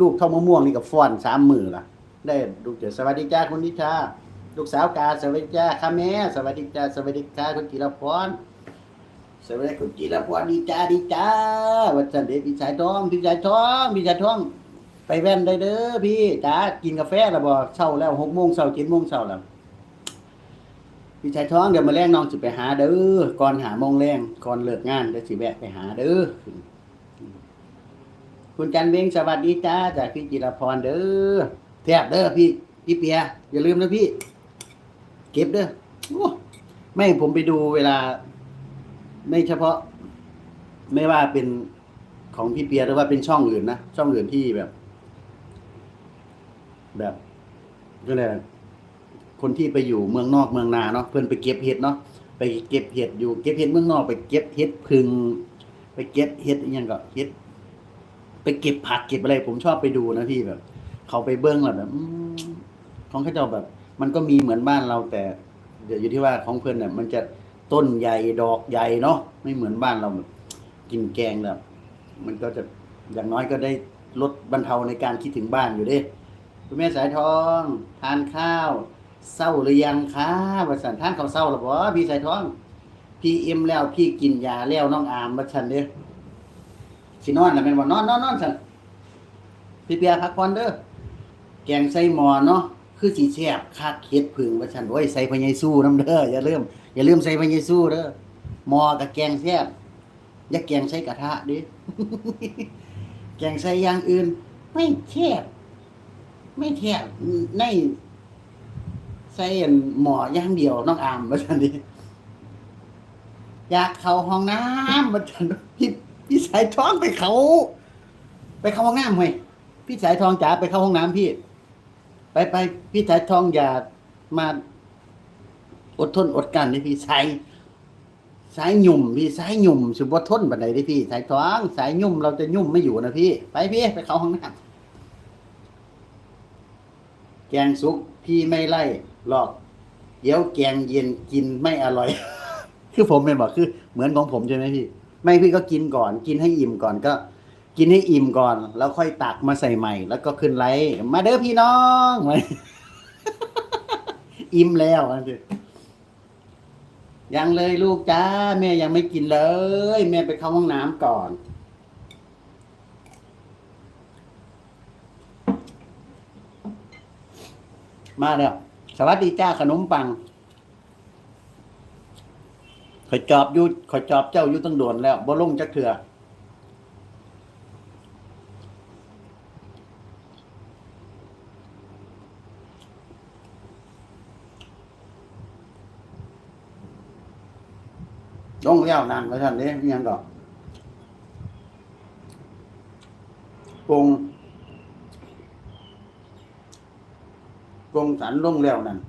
ลูกเท่ามะม่วงนี่กับฟ้อนสามมือละได้ลูกเจอสวัสดีจ้าคุณนิชาลูกสาวกาสวัสดีจ้าค่ะแม่สวัสดีจ้าสวัสดีจ้าคุณจิรพรสวัสดีคุณจิรพรดีจ้าดีจ้าวันจันทร์เด็กพี่ชายท้องพี่ชายท้องพี่ชายท้องไปแว่นได้เด้อพี่จ้ากินกาแฟแล้วบ่เช้าแล้วหกโมงเช้าเจ็ดโมงเช้าแล้วพี่ชายท้องเดี๋ยวมาแรงน้องสิไปหาเด้อก่อนหาโมงแรงก่อนเลิกงานเดี๋ยวสิแวะไปหาเด้อ คุณจันเวงสวัสดีจ้าจากพี่จิรพรเด้อแทบเด้อพี่พี่เปีย อย่าลืมนะพี่ เก็บเด้อไม่ผมไปดูเวลา ไม่เฉพาะ ไม่ว่าเป็นของพี่เปียหรือว่าเป็นช่องอื่นนะช่องอื่นที่แบบ แบบก็เลยกอะไรคนที่ไปอยู่เมืองนอกเมืองนาเนาะเพื่อนไปเก็บเห็ดเนาะไปเก็บเห็ดอยู่เก็บเห็ดเมืองนอกไปเก็บเห็ดพึ่งไปเก็บเห็ดอหยังก็เห็ด ไปเก็บผักเก็บอะไร ผมชอบไปดูนะพี่แบบ เขาไปเบิ้องแล้วแบบของเขาเจ้าแบบ มันก็มีเหมือนบ้านเราแต่ เดี๋ยวอยู่ที่ว่าของเพื่อนเนี่ยมันจะต้นใหญ่ดอกใหญ่เนาะไม่เหมือนบ้านเราแบบกินแกงแบบมันก็จะอย่างน้อยก็ได้ลดบรรเทาในการคิดถึงบ้านอยู่ด้คุณแม่สายทอง ทานข้าวเศร้าหรือยังคะบัสันท่านเขาเศร้าหรือบ่พี่สายทอง พี่เอ็มแล้วพี่กินยาแล้วน้องอามบัสันเด้อ สินอนแล้วแม่นบ่นอนนอนนอนสันพี่เปียพักผ่อนเด้อแกงใส่หมอเนาะคือสีแซ่บคักเฮ็ดผึ่งบัสันโอ้ยใส่พญายสู้น้ำเด้ออย่าลืมอย่าลืมใส่พญายสู้เด้อหมอกับแกงแซ่บอย่าแกงใส่กระทะดิแกงใส่อย่างอื่น ไม่แซ่บไม่แทบในใส่หมอย่างเดียวน้องอามว่าจันดิอยากเข้าห้องน้ำว่าจันพี่ พี่สายทองไปเขา ไปเข้าห้องน้ำเว้ยพี่สายทองจ๋าไปเข้าห้องน้ำพี่ ไปไปพี่สายทองอย่ามาอดทนอดกันเลยพี่สายสายหยุ่มพี่สายหยุ่มสุบทนบันไดดิพี่ สายทองสายหยุ่มเราจะหยุ่มไม่อยู่นะพี่ ไปพี่ไปเข้าห้องน้ำแกงสุกพี่ไม่ไล่หรอก เดี๋ยวแกงเย็นกินไม่อร่อย คือผมเป็นบอกคือ เหมือนของผมใช่ไหมพี่ ไม่พี่ก็กินก่อน กินให้อิ่มก่อนก็ กินให้อิ่มก่อน แล้วค่อยตักมาใส่ใหม่ แล้วก็ขึ้นไลฟ์มาเด้อพี่น้องอิ่มแล้วอันนี้ยังเลยลูกจ้าแม่ยังไม่กินเลย แม่ไปเข้าห้องน้ำก่อนมาแล้ว สวัสดีจ้าขนมปัง ขอยจอบอยู่ขอยจอบเจ้าอยู่ตั้งโดนแล้วบ่ลงจักเถื่อลงแล้วนานไว้ท่านนี้ยังดอกปงกงสันลงแล้วนั่นหืม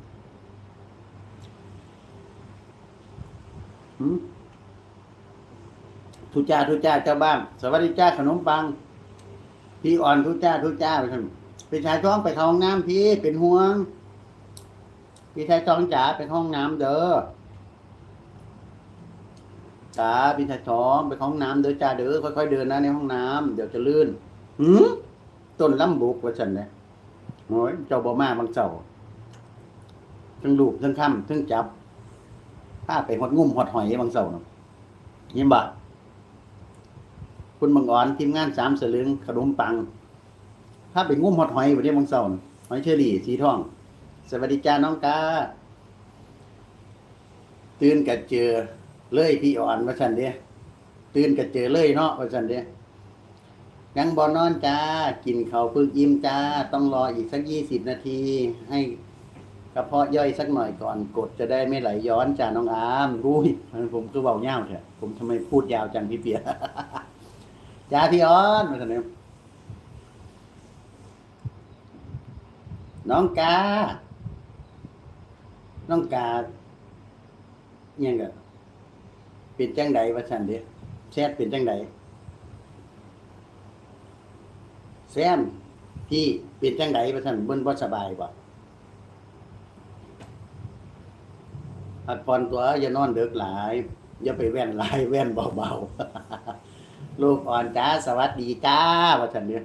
ทุจ้าทุจ้าเจ้าบ้านสวัสดีจ้าขนมปัง พี่อ่อนทุจ้าทุจ้าไปท่านไปชายท้องไปเข้าห้องน้ำพี่เป็นห่วง พี่ชายท้องจ๋าไปห้องน้ำเด้อจ๋าพี่ชายท้องไปห้องน้ำเด้อจ้าเด้อค่อยๆเดินนะในห้องน้ำเดี๋ยวจะลื่นหืมต้นลำบุกว่าฉันเนี่ยโอ้ยเจ้าบ่มาบางเจ้าทั้งลูกทั้งค่ำทั้งจับ พาไปหดงุ่มหดหอยบางเจ้าเนาะยิ้มบ่คุณบังอ่อนทีมงานสามสลึงขนมปังพาไปงุ่มหดหอยบ่ได้บางเจ้าน่ะหอยเชอรี่สีทอง สวัสดีจ้าน้องกาตื่นกับเจอเลยพี่อ่อนว่าฉันเด้ตื่นกับเจอเลยเนาะว่าฉันเด้ยังบอนอนจ้า กินเขาวพึ่งอิ่มจ้า ต้องรออีกสักยี่สิบนาที ให้ กระเพาะย่อยสักหน่อยก่อนกดจะได้ไม่ไหลย้อนจ้าน้องอามอุ้ยผมคือเบาเง่าเถอะผมทำไมพูดยาวจังพี่เปียจ้าพี่อ้อนมาทำไมน้องกา น้องกาเนี่ยงก็เป็นจังใดวะฉันเดียแชทเป็นจังใดแซมพี่เป็นจังไดประท่านเบิ่นบ่สบายบ่ พักผ่อนตัวอย่านอนเดึกหลาย อย่าไปแว่นหลาย แว่นเบาๆ ลูกอ่อนจ้าสวัสดีจ้าว่าท่านเนี่ย